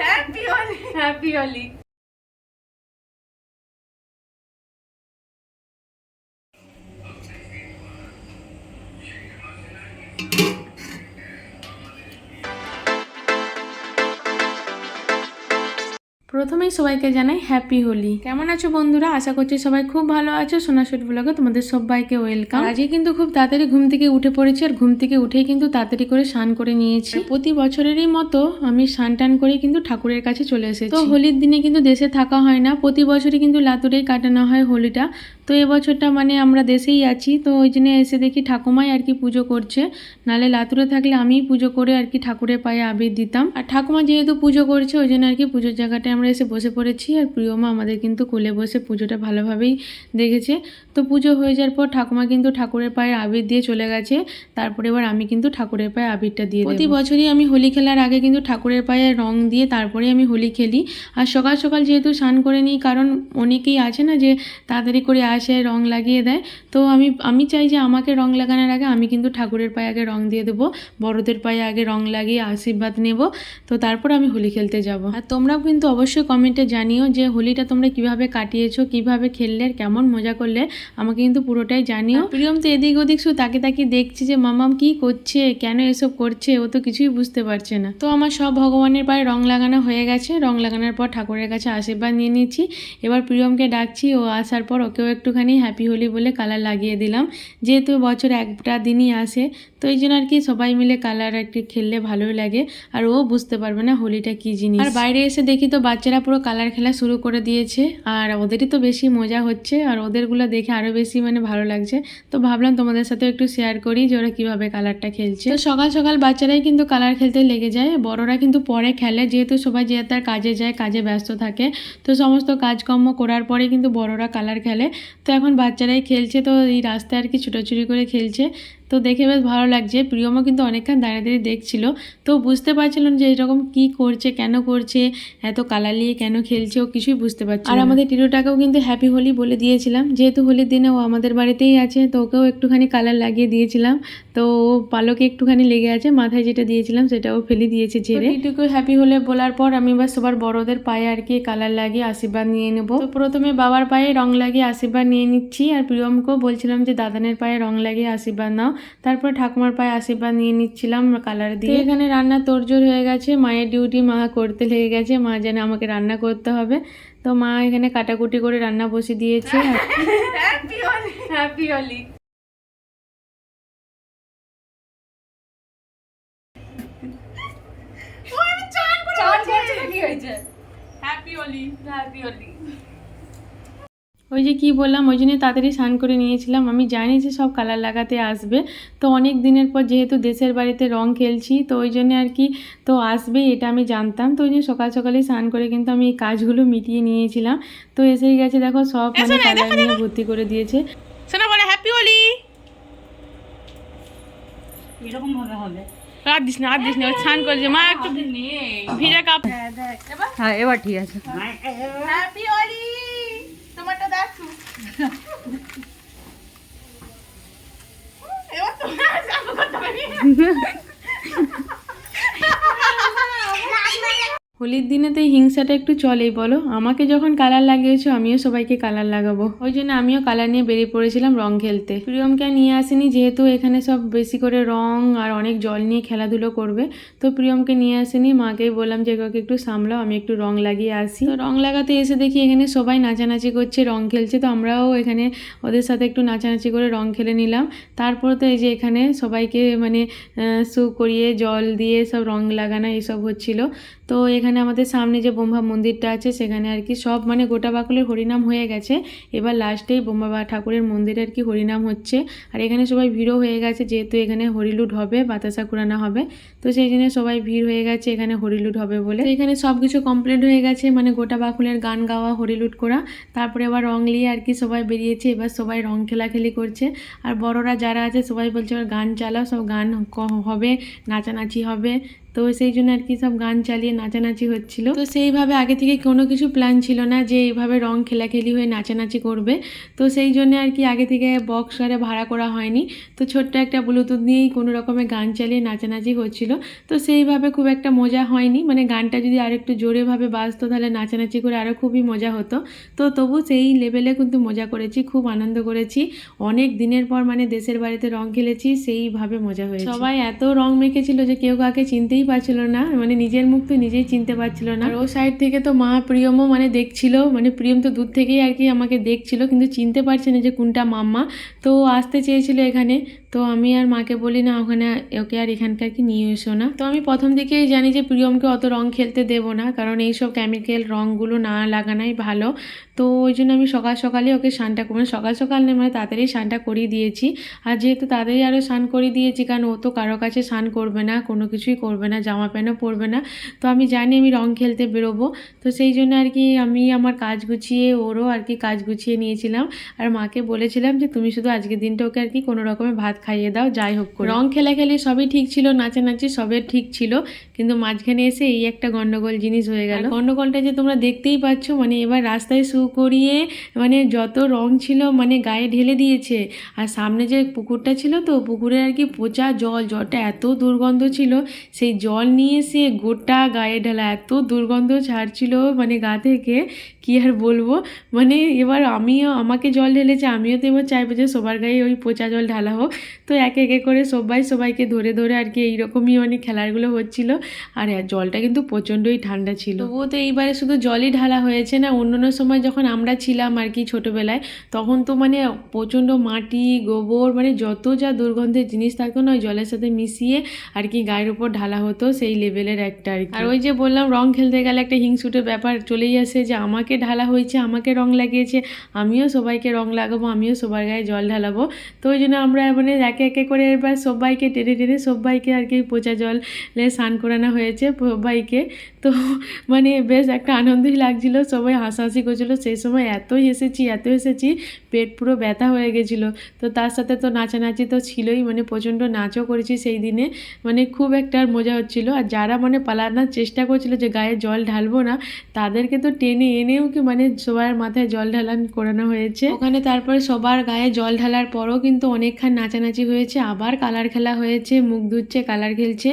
Happy Holi happy Holi প্রথমেই সবাইকে জানাই হ্যাপি হোলি কেমন আছো বন্ধুরা? আশা করছি সবাই খুব ভালো আছো। সোনাশুট ব্লগে তোমাদের সবাইকে ওয়েলকাম আজকে কিন্তু খুব তাড়াতাড়ি ঘুম থেকে উঠে পড়েছি আর ঘুম থেকে উঠেই কিন্তু তাড়াতাড়ি করে স্নান করে নিয়েছি। প্রতি বছরেরই মতো আমি স্নান টান করে কিন্তু ঠাকুরের কাছে চলে এসেছি। তো হোলির দিনে কিন্তু দেশে থাকা হয় না। প্রতি বছরই কিন্তু লাতুরেই কাটানো হয় হোলিটা। তো এবছরটা মানে আমরা দেশেই আছি, তো ওই জন্য এসে দেখি ঠাকুমাই আর কি পুজো করছে। নালে লাতুরে থাকলে আমিই পুজো করে আর কি ঠাকুরের পায়ে আবির দিতাম। আর ঠাকুমা যেহেতু পুজো করছে, ওই জন্য আর কি পুজোর জায়গাটায় আমরা এসে বসে পড়েছি। আর প্রিয়মা আমাদের কিন্তু কোলে বসে পুজোটা ভালোভাবেই দেখেছে। তো পুজো হয়ে যাওয়ার পর ঠাকুমা কিন্তু ঠাকুরের পায়ে আবির দিয়ে চলে গেছে। তারপরে এবার আমি কিন্তু ঠাকুরের পায়ে আবিরটা দিয়ে প্রতি বছরই আমি হোলি খেলার আগে কিন্তু ঠাকুরের পায়ে রং দিয়ে তারপরে আমি হোলি খেলি। আর সকাল সকাল যেহেতু স্নান করে নিই, কারণ অনেকেই আছে না যে তাড়াতাড়ি করে আসে রং লাগিয়ে দেয়। তো আমি আমি চাই যে আমাকে রং লাগানোর আগে আমি কিন্তু ঠাকুরের পায়ে আগে রং দিয়ে দেবো, বড়দের পায়ে আগে রং লাগিয়ে আশীর্বাদ নেব। তো তারপর আমি হোলি খেলতে যাব। আর তোমরাও কিন্তু অবশ্যই কমেন্টে জানিও যে হোলিটা তোমরা কীভাবে কাটিয়েছো, কীভাবে খেললে আর কেমন মজা করলে, আমাকে কিন্তু পুরোটাই জানিও। প্রিয়ম তো এদিক ওদিক শুধু তাকে তাকে দেখছি যে মামাম কি করছে? কেন এসব করছে? ও তো কিছুই বুঝতে পারছে না। তো আমার সব ভগবানের পায়ে রং লাগানো হয়ে গেছে। রং লাগানোর পর ঠাকুরের কাছে আশীর্বাদ নিয়ে নিচ্ছি। এবার প্রিয়মকে ডাকছি। ও আসার পর ওকেও একটুখানি হ্যাপি হোলি বলে কালার লাগিয়ে দিলাম। যেহেতু বছর একটা দিনই আসে, তো এই জন্য আর কি সবাই মিলে কালার একটু খেললে ভালোই লাগে। আর ও বুঝতে পারবে না হোলিটা কি জিনিস। আর বাইরে এসে দেখি তো বাচ্চারা পুরো কালার খেলা শুরু করে দিয়েছে। আর ওদেরই তো বেশি মজা হচ্ছে। আর ওদেরগুলো দেখে আরও বেশি মানে ভালো লাগছে। তো ভাবলাম তোমাদের সাথে একটু শেয়ার করি যে ওরা কীভাবে কালারটা খেলছে। তো সকাল সকাল বাচ্চারাই কিন্তু কালার খেলতে লেগে যায়। বড়রা কিন্তু পরে খেলে, যেহেতু সবাই যে তার কাজে যায়, কাজে ব্যস্ত থাকে। তো সমস্ত কাজকর্ম করার পরে কিন্তু বড়রা কালার খেলে। তো এখন বাচ্চারাই খেলছে তো এই রাস্তায় আর কি ছুটোছুটি করে খেলছে। তো দেখে বেশ ভালো লাগছে। প্রিয়মও কিন্তু অনেকক্ষণ দাঁড়িয়ে দাঁড়িয়ে দেখছিল। তো বুঝতে পারছিল যে এরকম কি করছে কেন করছে এত কালার নিয়ে কেন খেলছে ও কিছুই বুঝতে পারছে আর আমাদের টিরুটাকেও কিন্তু হ্যাপি হোলি বলে দিয়েছিলাম। যেহেতু হোলির দিনে ও আমাদের বাড়িতেই আছে তো ওকেও একটুখানি কালার লাগিয়ে দিয়েছিলাম। তো ও পালকে একটুখানি লেগে আছে মাথায় যেটা দিয়েছিলাম সেটাও ফেলে দিয়েছে ঝেড়ে। এটুকু হ্যাপি হলে বলার পর আমি এবার সবার বড়দের পায়ে আর কি কালার লাগিয়ে আশীর্বাদ নিয়ে নেব। তো প্রথমে বাবার পায়ে রং লাগিয়ে আশীর্বাদ নিয়ে নিচ্ছি আর প্রিয়মকেও বলছিলাম যে দাদানের পায়ে রং লাগিয়ে আশীর্বাদ নাও। তারপর ঠাকুমার পায়ে আশীর্বাদ নিয়ে নিচ্ছিলাম কালার দিয়ে। এখানে রান্না তোড়জোড় হয়ে গেছে মায়ের ডিউটি মা করতে লেগে গেছে মা জানে আমাকে রান্না করতে হবে। তো মা এখানে কাটাকুটি করে রান্না বসিয়ে দিয়েছে। হ্যাপি হোলি হ্যাপি হোলি চান করছে কি হয়েছে। হ্যাপি হোলি হ্যাপি হোলি ওই যে কি বললাম ওই জন্য তাড়াতাড়ি স্নান করে নিয়েছিলাম। আমি জানি যে সব কালার লাগাতে আসবে। তো অনেক দিনের পর যেহেতু দেশের বাড়িতে রং খেলছি তো ওই জন্য আর কি তো আসবে এটা আমি জানতাম। তো ওই জন্য সকাল সকালেই স্নান করে কিন্তু আমি এই কাজগুলো মিটিয়ে নিয়েছিলাম। তো এসেই গেছে দেখো সব মানে কালার নিয়ে ভর্তি করে দিয়েছে। শোনা বলে হ্যাপি হোলি এরকম ভাবে হবে আর দিস না আর দিস না স্নান করেছে মা একটু ভিজা কাপ। হ্যাঁ এবার ঠিক আছে। হ্যাপি হোলি তোমারটা দেখো এবার তোমার যাব কোথায়? হোলির দিনে তো এই হিংসাটা একটু চলেই, বলো। আমাকে যখন কালার লাগিয়েছো, আমিও সবাইকে কালার লাগাবো। ওই জন্য আমিও কালার নিয়ে বেরিয়ে পড়েছিলাম রং খেলতে। প্রিয়মকে নিয়ে আসিনি, যেহেতু এখানে সব বেশি করে রং আর অনেক জল নিয়ে খেলাধুলো করবে, তো প্রিয়মকে নিয়ে আসিনি। মাকেই বললাম যে কাউকে একটু সামলাও, আমি একটু রং লাগিয়ে আসি। তো রং লাগাতে এসে দেখি এখানে সবাই নাচানাচি করছে, রং খেলছে। তো আমরাও এখানে ওদের সাথে একটু নাচানাচি করে রং খেলে নিলাম। তারপর তো এই যে এখানে সবাইকে মানে শু করিয়ে, জল দিয়ে সব রং লাগানো এইসব হচ্ছিল। তো এখানে আমাদের সামনে যে ব্রহ্মা মন্দিরটা আছে, সেখানে আর কি সব মানে গোটা বাকুলের হরিনাম হয়ে গেছে। এবার লাস্টেই ব্রহ্মা বা ঠাকুরের মন্দিরে আর কি হরিনাম হচ্ছে। আর এখানে সবাই ভিড়ও হয়ে গেছে, যেহেতু এখানে হরিলুট হবে, বাতাসা কুড়ানো হবে। তো সেই জন্য সবাই ভিড় হয়ে গেছে, এখানে হরিলুট হবে বলে। এখানে সব কিছু কমপ্লিট হয়ে গেছে মানে গোটা বাকুলের গান গাওয়া, হরিলুট করা। তারপরে আবার রং নিয়ে আর কি সবাই বেরিয়েছে, এবার সবাই রং খেলাখেলি করছে। আর বড়রা যারা আছে, সবাই বলছে, এবার গান চালাও, সব গান হবে, নাচানাচি হবে। তো সেই জন্য আর কি সব গান চালিয়ে নাচানাচি হচ্ছিল। তো সেইভাবে আগে থেকে কোনো কিছু প্ল্যান ছিল না যে এইভাবে রং খেলাখেলি হয়ে নাচানাচি করবে। তো সেই জন্য আর কি আগে থেকে বক্স আরে ভাড়া করা হয়নি। তো ছোট্ট একটা ব্লুটুথ নিয়েই কোনো রকমে গান চালিয়ে নাচানাচি হচ্ছিল। তো সেইভাবে খুব একটা মজা হয়নি। মানে গানটা যদি আর একটু জোরেভাবে বাজতো তাহলে নাচানাচি করে আরও খুবই মজা হতো। তো তবু সেই লেভেলে কিন্তু মজা করেছি, খুব আনন্দ করেছি। অনেক দিনের পর মানে দেশের বাড়িতে রং খেলেছি, সেইভাবে মজা হয়েছে। সবাই এত রং মেখেছিল যে কেউ কাকে চিনতেই পারছিল না মানে নিজের মুখ তো নিজেই চিনতে পারছিল না। আর ও সাইড থেকে তো মা প্রিয়মও মানে দেখছিল মানে প্রিয়ম তো দূর থেকেই আর কি আমাকে দেখছিল, কিন্তু চিনতে পারছে না যে কোনটা মাম্মা। তো আসতে চেয়েছিল এখানে তো আমি আর মাকে বলি, না, ওখানে ওকে আর এখানকার কি নিয়ে এসো না। তো আমি প্রথম দিকেই জানি যে প্রিয়মকে অত রং খেলতে দেবো না, কারণ এইসব কেমিক্যাল রঙগুলো না লাগানোই ভালো। তো ওই জন্য আমি সকাল সকালে ওকে স্নানটা করে সকাল সকাল নেই মানে তাড়াতাড়ি স্নানটা করিয়ে দিয়েছি। আর যেহেতু তাড়াতাড়ি আরও স্নান করিয়ে দিয়েছি, কারণ ও তো কারও কাছে স্নান করবে না, কোনো কিছুই করবে না, জামা প্যান্টও পরবে না, তো আমি জানি আমি রং খেলতে বেরোবো। তো সেই জন্য আর কি আমি আমার কাজ গুছিয়ে, ওরও আর কি কাজ গুছিয়ে নিয়েছিলাম। আর মাকে বলেছিলাম যে, তুমি শুধু আজকের দিনটা ওকে আর কি কোনো রকমের ভাত খাইয়ে দাও যাই হোক করে। রং খেলা খেলে সবই ঠিক ছিল নাচানাচি সবের ঠিক ছিল কিন্তু মাঝখানে এসে এই একটা গন্ডগোল জিনিস হয়ে গেল। গন্ডগোলটা যে তোমরা দেখতেই পাচ্ছ মানে এবার রাস্তায় শু করিয়ে মানে যত রং ছিল মানে গায়ে ঢেলে দিয়েছে। আর সামনে যে পুকুরটা ছিল তো পুকুরে আর কি পচা জল জলটা এত দুর্গন্ধ ছিল সেই জল নিয়ে সে গোটা গায়ে ঢালা এত দুর্গন্ধ ছাড়ছিল মানে গা থেকে কি আর বলব? মানে এবার আমিও আমাকে জল ঢেলেছে আমিও তো এবার চাইব যে সবার গায়ে ওই পচা জল ঢালা হোক। তো একে একে করে সবাই সবাইকে ধরে ধরে আর কি এইরকমই মানে খেলাগুলো হচ্ছিল। আর জলটা কিন্তু প্রচণ্ডই ঠান্ডা ছিল। তবুও তো এইবারে শুধু জলই ঢালা হয়েছে না অন্য অন্য সময় যখন আমরা ছিলাম আর কি ছোটোবেলায়, তখন তো মানে প্রচণ্ড মাটি, গোবর মানে যত যা দুর্গন্ধের জিনিস থাকতো না, ওই জলের সাথে মিশিয়ে আর কি গায়ের উপর ঢালা হতো সেই লেভেলের একটা আর আর ওই যে বললাম, রং খেলতে গেলে একটা হিংসুটের ব্যাপার চলেই আসে যে আমাকে ঢালা হয়েছে, আমাকে রং লাগিয়েছে, আমিও সবাইকে রং লাগাবো, আমিও সবার গায়ে জল ঢালাবো। তো ওই জন্য আমরা মানে একে একে করে এবার সবাইকে টেনে টেনে সবাইকে আর কি পচা জলে স্নান করানো হয়েছে, সবাইকে। তো মানে বেশ একটা আনন্দই লাগছিল, সবাই হাসাহাসি করছিল। সেই সময় এতই এসেছি এত এসেছি পেট পুরো ব্যথা হয়ে গেছিল। তো তার সাথে তো নাচানাচি তো ছিলই মানে প্রচণ্ড নাচও করেছি সেই দিনে। মানে খুব একটা মজা হচ্ছিল। আর যারা মানে পালানোর চেষ্টা করছিল যে গায়ে জল ঢালবো না, তাদেরকে তো টেনে এনেও কি মানে সবার মাথায় জল ঢালান করানো হয়েছে। ওখানে তারপরে সবার গায়ে জল ঢালার পরও কিন্তু অনেকক্ষণ নাচানাচি হয়েছে। আবার কালার খেলা হয়েছে, মুখ ধুচ্ছে, কালার খেলছে।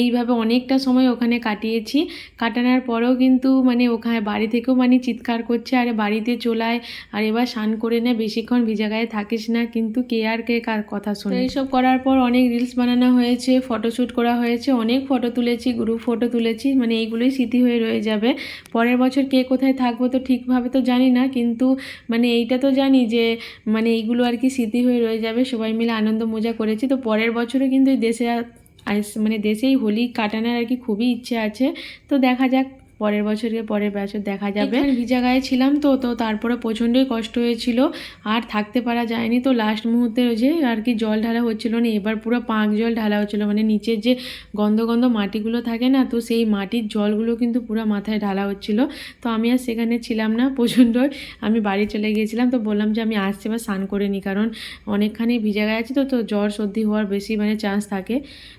এইভাবে অনেকটা সময় ওখানে কাটিয়েছি। কাটানোর পরেও কিন্তু মানে ওখানে বাড়ি থেকেও মানে চিৎকার করছে আরে বাড়িতে চলায় আর এবার স্নান করে নে বেশিক্ষণ ভিজা গায়ে থাকিস না কিন্তু কে আর কে কার কথা শুনে। এইসব করার পর অনেক রিলস বানানো হয়েছে ফটোশ্যুট করা হয়েছে অনেক ফটো তুলেছি গ্রুপ ফটো তুলেছি মানে এইগুলোই স্মৃতি হয়ে রয়ে যাবে। পরের বছর কে কোথায় থাকব তো ঠিকভাবে তো জানি না কিন্তু মানে এইটা তো জানি যে মানে এইগুলো আর কি স্মৃতি হয়ে রয়ে যাবে সবাই মিলে আনন্দ মজা করেছি। তো পরের বছরও কিন্তু এই দেশে আর- মানে দেশেই হোলি কাটানোর আর কি খুবই ইচ্ছে আছে। তো দেখা যাক পরের বছরে পরের বছর দেখা যাবে। ভিজা গায়ে ছিলাম তো তো তারপরে প্রচণ্ডই কষ্ট হয়েছিল। আর থাকতে পারা যায়নি তো লাস্ট মুহূর্তে ওই যে আর কি জল ঢালা হচ্ছিল না, এবার পুরো পাঁক জল ঢালা হচ্ছিল। মানে নিচের যে গন্ধ গন্ধ মাটিগুলো থাকে না, তো সেই মাটির জলগুলো কিন্তু পুরো মাথায় ঢালা হচ্ছিল। তো আমি আর সেখানে ছিলাম না প্রচণ্ড আমি বাড়ি চলে গিয়েছিলাম তো বললাম যে আমি আসছি বা স্নান করে নিই কারণ অনেকখানি ভিজা গায়ে আছে তো তো জ্বর সর্দি হওয়ার বেশি মানে চান্স থাকে।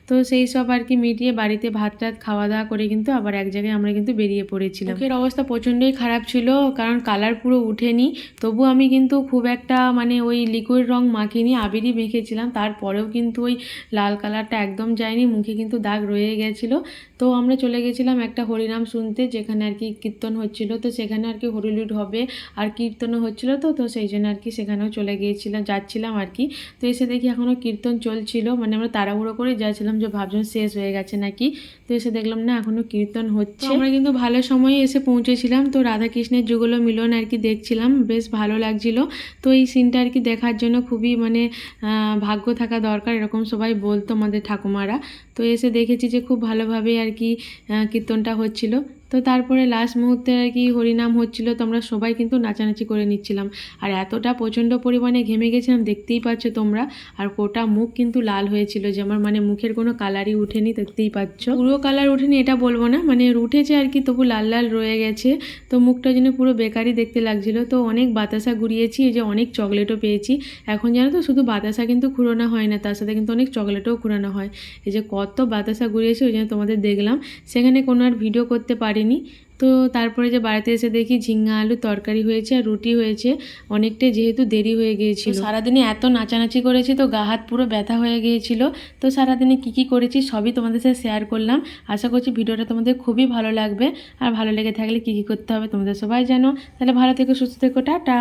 তো সেই সব আর কি মিটিয়ে বাড়িতে ভাত টাত খাওয়া দাওয়া করে কিন্তু আবার এক জায়গায় আমরা কিন্তু বেরিয়ে পড়েছিলাম। মুখের অবস্থা প্রচণ্ডই খারাপ ছিল, কারণ কালার পুরো উঠেনি। তবু আমি কিন্তু খুব একটা মানে ওই লিকুইড রং মাখিনি আবিরই মেখেছিলাম। তারপরেও কিন্তু ওই লাল কালারটা একদম যায়নি, মুখে কিন্তু দাগ রয়ে গেছিল। তো আমরা চলে গেছিলাম একটা হরিনাম শুনতে যেখানে আর কি কীর্তন হচ্ছিল। তো সেখানে আর কি হরিলুট হবে আর কীর্তনও হচ্ছিল তো তো সেই জন্য আর কি সেখানেও চলে গিয়েছিলাম যাচ্ছিলাম আর কি। তো এসে দেখি এখনও কীর্তন চলছিল মানে আমরা তাড়াহুড়ো করে যাচ্ছিলাম যে ভাবছিলাম শেষ হয়ে গেছে নাকি। তো এসে দেখলাম না এখনও কীর্তন হচ্ছে। আমরা কিন্তু ভালো সময়ে এসে পৌঁছেছিলাম তো রাধাকৃষ্ণের যুগল মিলন আর কি দেখছিলাম বেশ ভালো লাগছিল। তো এই সিনটা আর কি দেখার জন্য খুবই মানে ভাগ্য থাকা দরকার এরকম সবাই বলতো আমাদের ঠাকুমারা। তো এসে দেখেছি যে খুব ভালোভাবে আর কি কীর্তনটা হচ্ছিল। তো তারপরে লাস্ট মুহূর্তে আর কি হরিনাম হচ্ছিল তো আমরা সবাই কিন্তু নাচানাচি করে নিচ্ছিলাম। আর এতটা প্রচণ্ড পরিমাণে ঘেমে গেছিলাম, দেখতেই পাচ্ছ তোমরা। আর গোটা মুখ কিন্তু লাল হয়েছিল, যে আমার মানে মুখের কোনো কালারই উঠেনি, দেখতেই পাচ্ছ। পুরো কালার উঠেনি, এটা বলব না মানে উঠেছে আর কি, তবু লাল লাল রয়ে গেছে। তো মুখটা যেন পুরো বেকারই দেখতে লাগছিল। তো অনেক বাতাসা ঘুরিয়েছি, এই যে অনেক চকলেটও পেয়েছি। এখন জানো তো, শুধু বাতাসা কিন্তু ঘুরানো হয় না, তার সাথে কিন্তু অনেক চকলেটও ঘুরানো হয়। এই যে কত বাতাসা ঘুরিয়েছি, ওই জন্য তোমাদের দেখলাম। সেখানে কোনো আর ভিডিও করতে পারিনি। তো তারপরে যে বাড়িতে এসে দেখি ঝিঙ্গা আলু তরকারি হয়েছে আর রুটি হয়েছে, অনেকটাই যেহেতু দেরি হয়ে গিয়েছিল। সারাদিনে এত নাচানাচি করেছি তো গা হাত পুরো ব্যথা হয়ে গিয়েছিল। তো সারাদিনে কি কি করেছি সবই তোমাদের সাথে শেয়ার করলাম। আশা করছি ভিডিওটা তোমাদের খুবই ভালো লাগবে। আর ভালো লেগে থাকলে কি কি করতে হবে তোমাদের সবাই জানো। তাহলে ভালো থেকো, সুস্থ থেকো, টাটা।